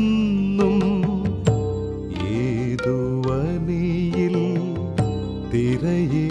തേനാദമിന്നും ഏതുവനിയിൽ തിരയേ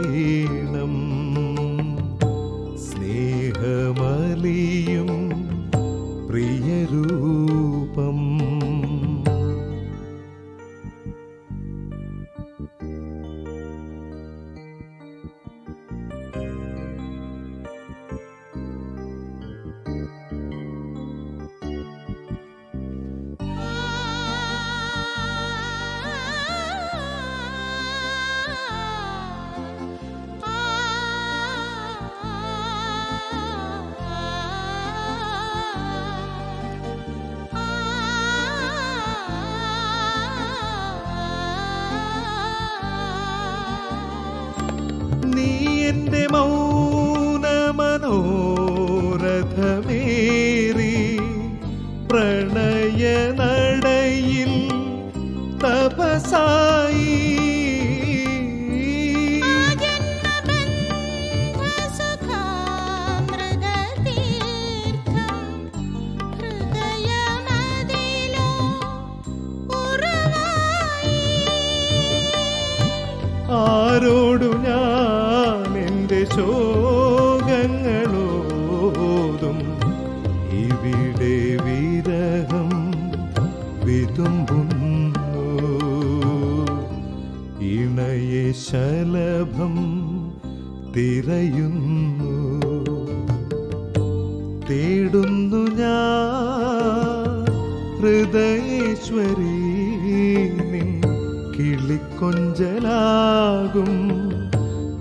കിളിക്കൊഞ്ചലാകും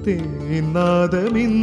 തേനാദമിന്നും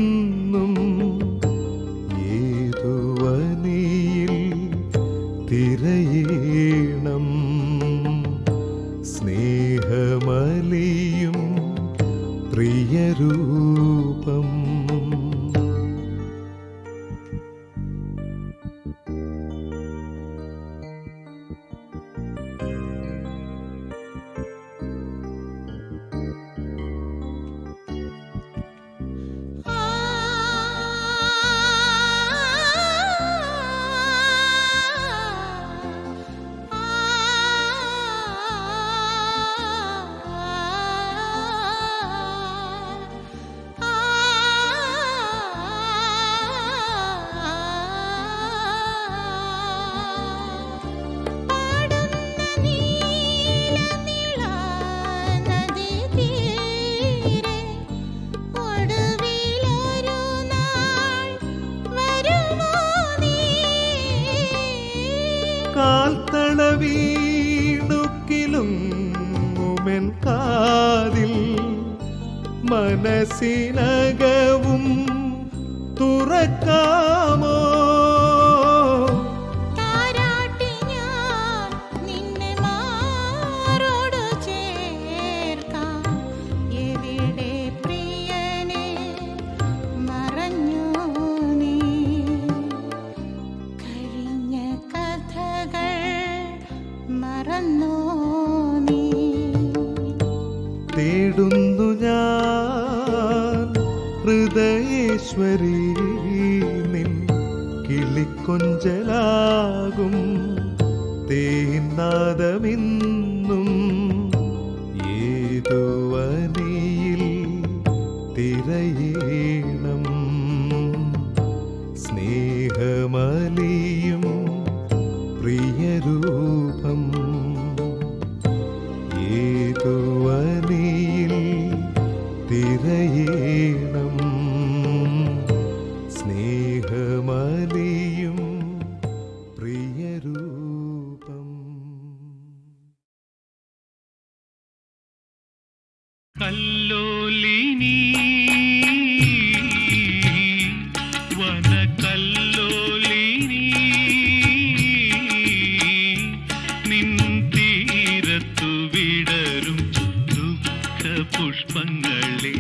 ഹൃദയേശ്വരി നിൻ കിളിക്കൊഞ്ചലാകും തേനാദമിന്നും തീരത്തു വിടരും ദുഃഖ പുഷ്പങ്ങളെ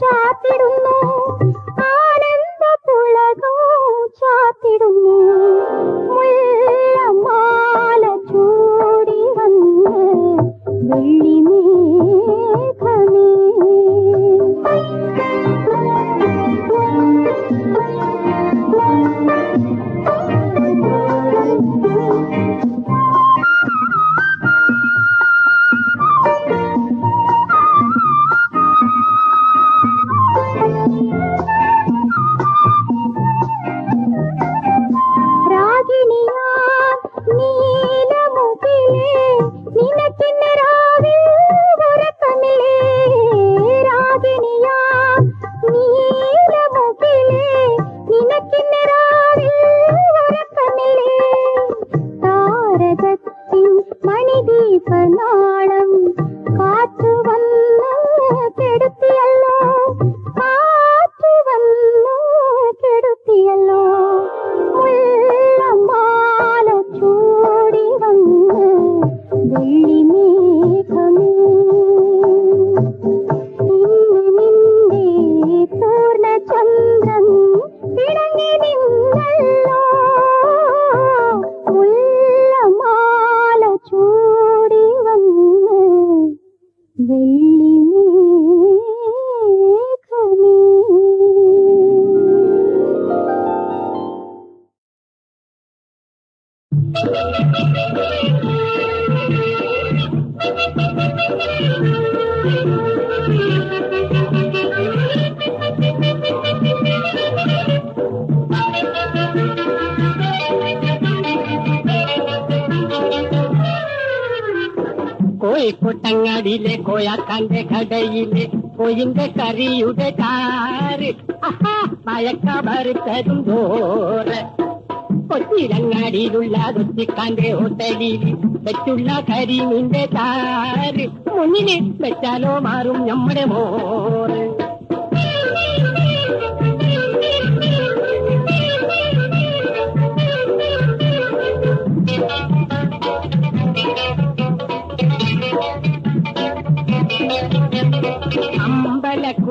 जा पिड़ूनो மணிதீப நாளம் കോഴിക്കോട്ടങ്ങാടിയിലെ കോയാക്കാന്റെ കടയിലെ കോയിന്റെ കറിയുടെ കാറ് ഭറുത്തതും ചോറ് കൊച്ചിരങ്ങാടിയിലുള്ള കൊച്ചിക്കാന്റെ ഹോട്ടലിൽ വെച്ചുള്ള കരിമിന്റെ താറ് മുന്നിൽ വെച്ചാലോ മാറും നമ്മുടെ മോറ്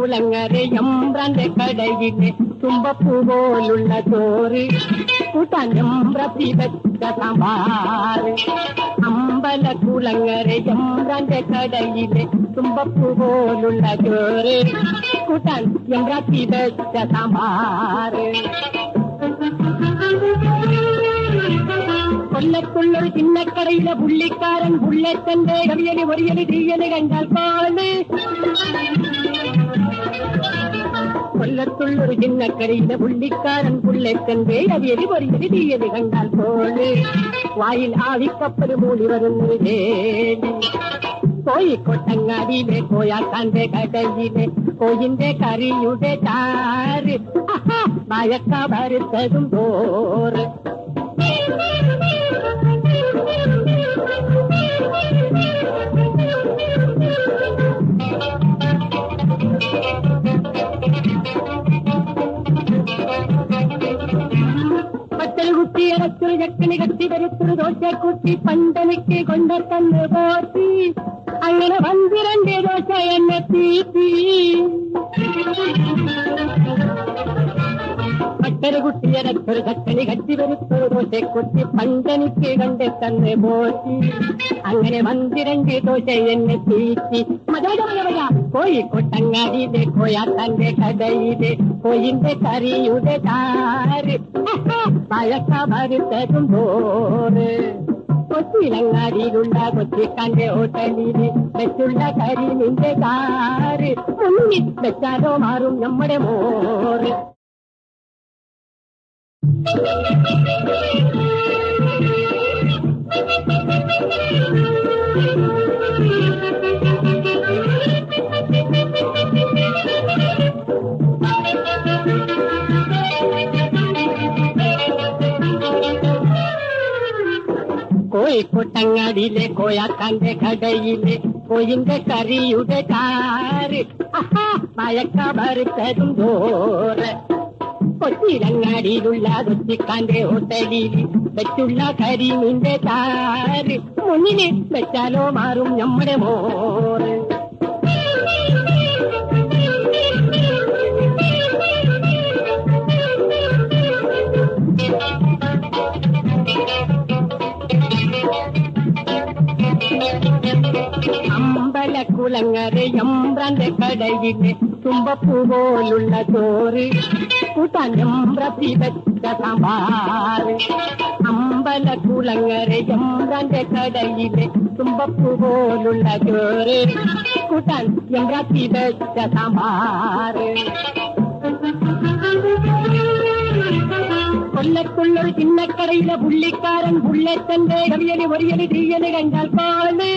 അമ്പലക്കുളങ്ങര എമ്പ്രാന്റെ കടയിലെ തുമ്പപ്പൂ പോലുള്ള ചോറ് കൂട്ടാനും പ്രതിപക്ഷ സാമ്പാറ് അമ്പലക്കുളങ്ങര എമ്പ്രാന്റെ കടയിലെ തുമ്പപ്പൂ പോലുള്ള ചോറ് കൂട്ടാൻ പ്രതിപക്ഷ സാമ്പാറ് കൊല്ലത്തുള്ളൊരു ചിന്നക്കടയിലെ പുള്ളിക്കാരൻ പുള്ളേത്തന്റെ കവിയല് ഒരിയല് തീയല് കണ്ടാൽ உள்ளத்துள் ஒரு சின்ன கரைந்த புள்ளிக்காரன் புள்ளை கண்டே அது எது வருகிறது தீயது கண்டால் போலே? வாயில் ஆவி கப்பல் மூடி வரும் கோயி கொட்டங்காடியிலே கோயா கடையிலே கோயிந்தே கரியுடே தாறு. மயக்கா வருத்ததும் போர் Thank you. போற்றி அரசு எட்டு நிகழ்ச்சி பெருத்து தோஷ கூட்டி பண்டனுக்கு கொண்ட தன்னு போற்றி அங்கே வந்திரண்டு தோஷ என்ன தீ പട്ടര കുട്ടിയരത്തൊരു ചക്കന് കട്ടി വരുത്തൊരു ദോശ കുട്ടി പന്തനിക്ക് കൊണ്ട തന്ന് പോറ്റി. അങ്ങനെ പന്തിരണ്ട് ദോശ എന്നെ തീറ്റി കോഴിക്കോട്ടങ്ങാടിയിലെ കോയാക്കാന്റെ കടയിലെ കോയിന്റെ കറിയുടെ താര് പഴക്ക ഭരുത്തതും പോറ് കൊച്ചിയിലങ്ങാടിയിലുള്ള കൊച്ചിക്കാന്റെ ഹോട്ടലിൽ വെച്ചുള്ള കരിമിന്റെ ചാറ്. മുന്നിൽ വെച്ചാലോ മാറും നമ്മുടെ മോറ്. कोई कोटंगड़ी ले कोया कांदे खड़ई ले, कोई इंगे करी उड़े कार आहा माया का भर तुम धोरे। കൊച്ചിയിലങ്ങാടിയിലുള്ള കൊച്ചിക്കാന്റെ ഹോട്ടലിൽ വെച്ചുള്ള കരിമീന്റെ ചാറ് മുന്നിനെ വെച്ചാലോ മാറും നമ്മുടെ മോറ് അമ്പലക്കുളങ്ങര എമ്പ്രാന്റെ കടയിലെ തുമ്പപ്പൂ പോലുള്ള ചോറ്. കൂട്ടാനും പ്രതിപക്ഷ സാമ്പാറ് അമ്പലക്കുളങ്ങര എമ്പ്രാന്റെ കടയിലെ തുമ്പപ്പൂ പോലുള്ള ചോറ് കൂട്ടാൻ പ്രതിപക്ഷ സാമ്പാറ് കൊല്ലത്തുള്ളൊരു ചിന്നക്കടയിലെ പുള്ളിക്കാരൻ പുള്ളേത്തന്റെ കവിയല് ഒരിയല് തീയല് കണ്ടാൽ പാല്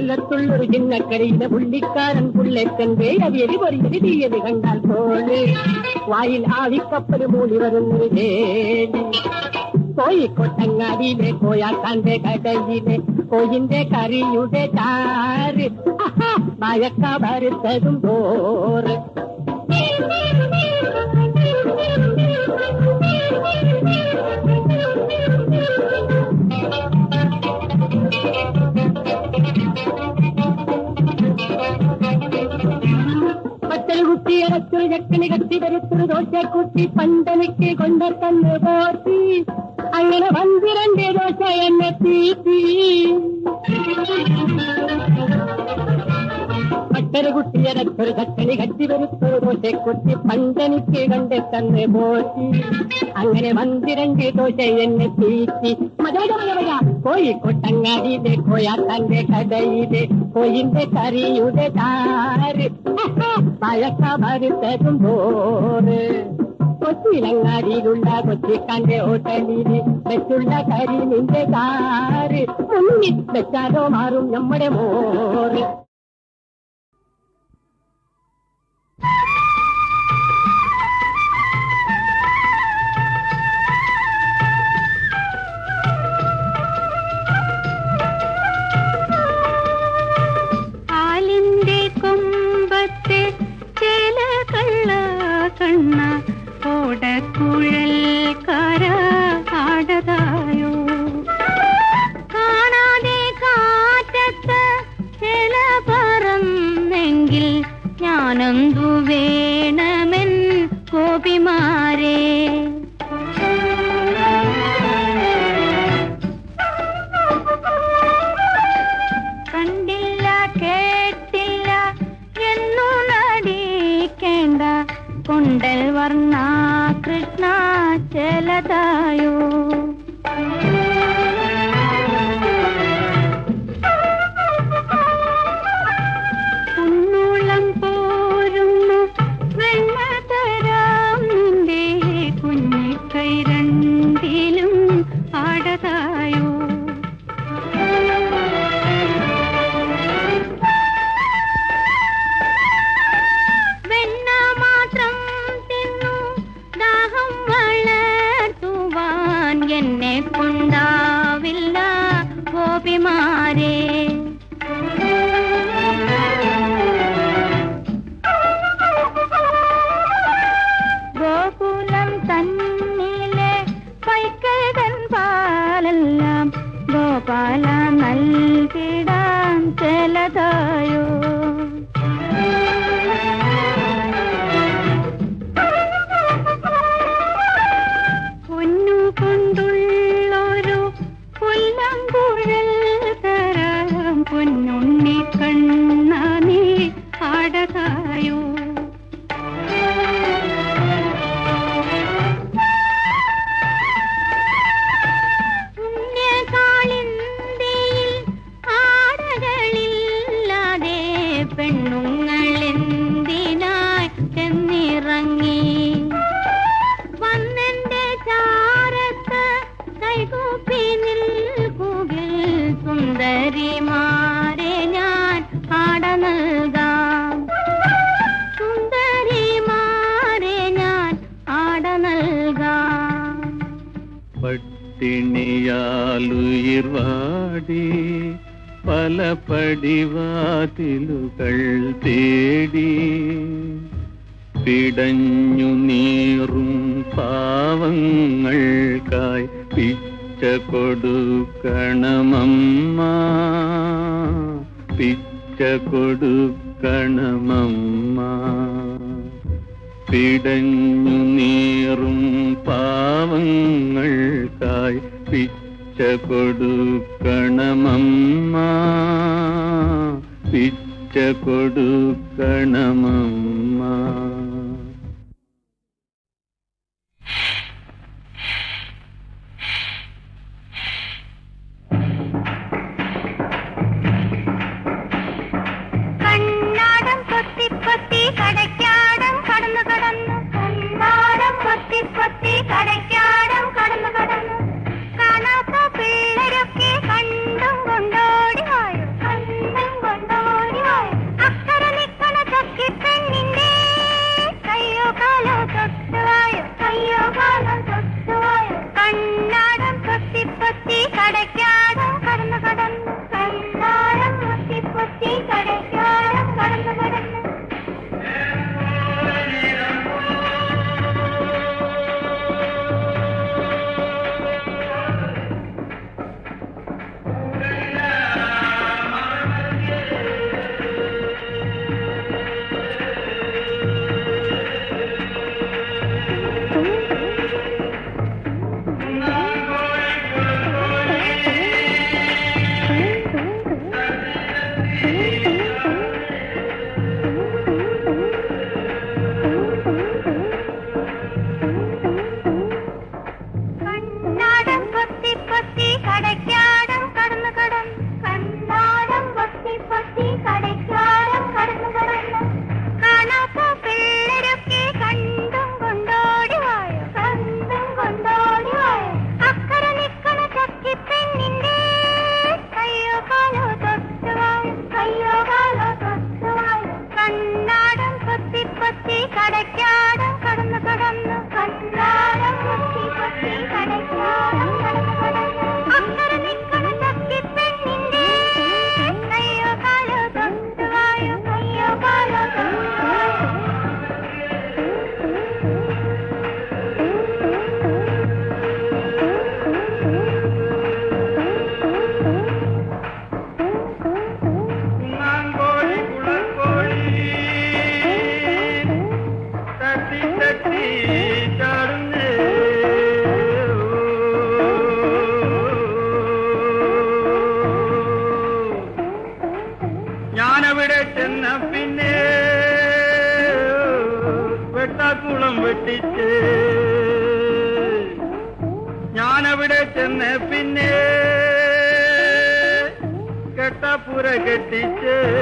കൊല്ലത്തുള്ളൊരു ചിന്നക്കരയിലെ പുള്ളിക്കാരൻ പുള്ളേത്തന്റെ കവിയൽ ഒരിയൽ തീയതി കണ്ടാൽ പോൽ. വായിൽ ആവിക്കപ്പൽ മൂടി വരുന്നു കോഴിക്കോട്ടങ്ങാടിയിലെ കോയാക്കാന്റെ കടയിലെ കോയിന്റെ കറിയുടെ ചാറ്. தீரத்தில் எட்டு நிகழ்ச்சி பெருத்திரு தோசை குத்தி பந்தனிக்கு கொண்ட கண்ணு போர்த்தி. அங்கே வந்திரண்டே தோசை என்ன தீ മറ്റൊരു കുട്ടിയനക്കൊരു കട്ടണി കട്ടി വരുത്തൊരു ദോശക്കുട്ടി പണ്ടനിക്ക് കണ്ട് തന്ന് പോറ്റി. അങ്ങനെ മന്ദിരങ്കി ദോശ എന്നെ തീറ്റി കോഴി കൊട്ടങ്ങാടിയിലെ കോഴിക്കോട്ടങ്ങാടിയിലെ തന്റെ കടയിലെ കോയിന്റെ കറിയുടെ താര് പഴക്ക വരുത്തതും പോറ് കൊച്ചിലങ്ങാടിയിലുള്ള കൊച്ചിക്കാന്റെ ഹോട്ടലിന് വെച്ചുള്ള കരിമിന്റെ താര് കാറ് വെച്ചാലോ മാറും നമ്മുടെ മോറ്. കൊടുക്കണമമ്മ. പിച്ച കൊടുക്കണമമ്മ. പിടഞ്ഞു നീറും പാവങ്ങൾക്കായി പിച്ച കൊടുക്കണമമ്മ. പിച്ച കൊടുക്കണമമ്മ. টিকে